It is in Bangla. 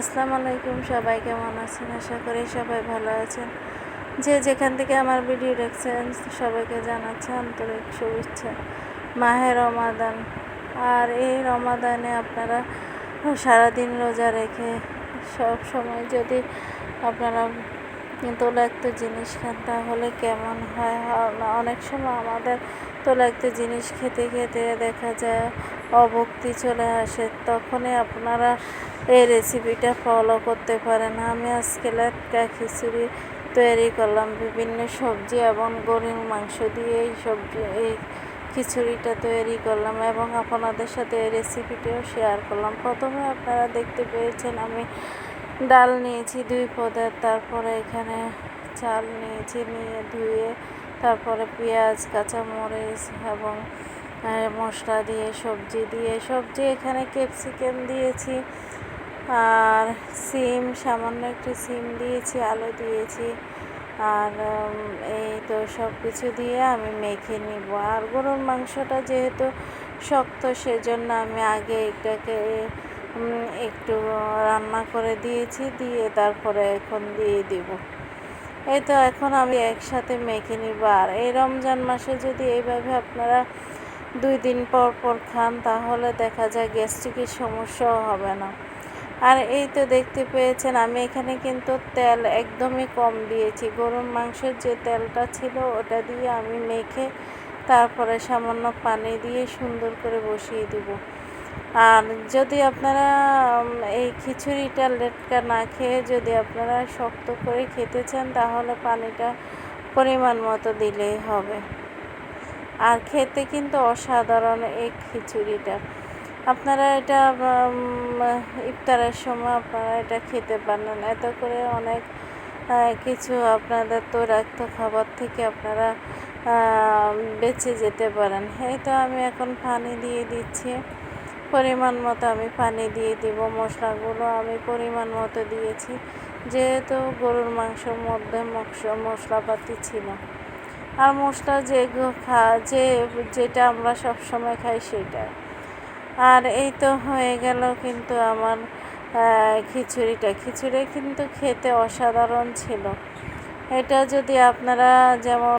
আসসালামু আলাইকুম, সবাই কেমন আছেন? আশা করি সবাই ভালো আছেন। যে যেখান থেকে আমার ভিডিও দেখছেন, সবাইকে জানাচ্ছে আন্তরিক শুভেচ্ছা। মাহে রমাদান। আর এই রমাদানে আপনারা সারাদিন রোজা রেখে সব সময় যদি আপনারা তোলাক্ত জিনিস খান, তাহলে কেমন হয়? অনেক সময় আমাদের তোলাক্ত জিনিস খেতে খেতে দেখা যায় অভক্তি চলে আসে, তখনই আপনারা এই রেসিপিটা ফলো করতে পারেন। আমি আজকে লাটকা খিচুড়ি তৈরি করলাম, বিভিন্ন সবজি এবং গরুর মাংস দিয়ে এই সবজি, এই খিচুড়িটা তৈরি করলাম এবং আপনাদের সাথে এই রেসিপিটিও শেয়ার করলাম। প্রথমে আপনারা দেখতে পেয়েছেন আমি ডাল নিয়েছি, দুই পদের। তারপরে এখানে চাল নিয়েছি, নিয়ে ধুয়ে তারপরে পেঁয়াজ, কাঁচামরিচ এবং মশলা দিয়ে, সবজি দিয়ে। সবজি এখানে ক্যাপসিকাম দিয়েছি আর সিম, সামান্য একটু সিম দিয়েছি, আলু দিয়েছি আর এই তো সব কিছু দিয়ে আমি মেখে নিব। আর গরুর মাংসটা যেহেতু শক্ত, সেজন্য আমি আগে এটাকে একটু রান্না করে দিয়েছি, দিয়ে তারপরে এখন দিয়ে দিব। এই তো এখন আমি একসাথে মেখে নিব। আর এই রমজান মাসে যদি এইভাবে আপনারা দুই দিন পর পর খান, তাহলে দেখা যায় গ্যাস্ট্রিকের সমস্যাও হবে না। আর এই তো দেখতে পেয়েছেন, আমি এখানে কিন্তু তেল একদমই কম দিয়েছি। গরুর মাংসের যে তেলটা ছিল, ওটা দিয়ে আমি মেখে তারপরে সামান্য পানি দিয়ে সুন্দর করে বসিয়ে দিব। আর যদি আপনারা এই খিচুড়িটা লেটকা না খেয়ে যদি আপনারা শক্ত করে খেতে চান, তাহলে পানিটা পরিমাণ মতো দিলেই হবে। আর খেতে কিন্তু অসাধারণ এই খিচুড়িটা। আপনারা এটা ইফতারের সময় আপনারা এটা খেতে পারেন এত করে অনেক কিছু আপনাদের তৈরাক্ত খাবার থেকে আপনারা বেঁচে যেতে পারেন। এই তো আমি এখন পানি দিয়ে দিচ্ছি। পরিমাণ মতো আমি পানি দিয়ে দিব, মশলাগুলো আমি পরিমাণ মতো দিয়েছি। যেহেতু গরুর মাংসর মধ্যে মশলাপাতি ছিল। আর মশলা যে খা, যে যেটা আমরা সব সময় খাই সেটা। আর এই তো হয়ে গেল কিন্তু আমার খিচুড়িটা। খিচুড়ি কিন্তু খেতে অসাধারণ ছিল। এটা যদি আপনারা যেমন